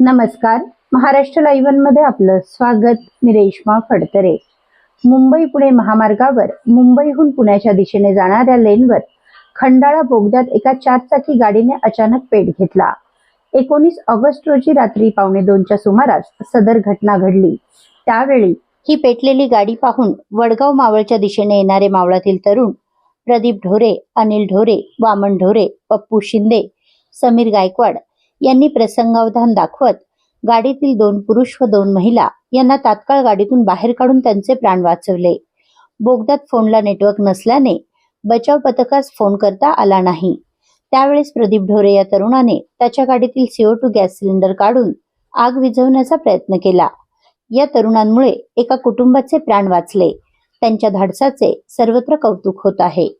नमस्कार. महाराष्ट्र लाईव्हनमध्ये आपलं स्वागत. मी रेश्मा फडतरे. मुंबई पुणे महामार्गावर मुंबईहून पुण्याच्या दिशेने जाणाऱ्या लेनवर खंडाळा बोगद्यात एका चारचाकी गाडीने अचानक पेट घेतला. एकोणीस ऑगस्ट रोजी रात्री पावणे दोनच्या सुमारास सदर घटना घडली. त्यावेळी ही पेटलेली गाडी पाहून वडगाव मावळच्या दिशेने येणारे मावळातील तरुण प्रदीप ढोरे अनिल ढोरे वामन ढोरे पप्पू शिंदे समीर गायकवाड यांनी प्रसंगावधान दाखवत गाडीतील दोन पुरुष व दोन महिला यांना तात्काळ गाडीतून बाहेर काढून त्यांचे प्राण वाचवले. बोगद्यात फोनला नेटवर्क नसल्याने बचाव पथकास फोन करता आला नाही. त्यावेळेस प्रदीप ढोरे या तरुणाने त्याच्या गाडीतील सीओ टू गॅस सिलेंडर काढून आग विझवण्याचा प्रयत्न केला. या तरुणांमुळे एका कुटुंबाचे प्राण वाचले. त्यांच्या धाडसाचे सर्वत्र कौतुक होत आहे.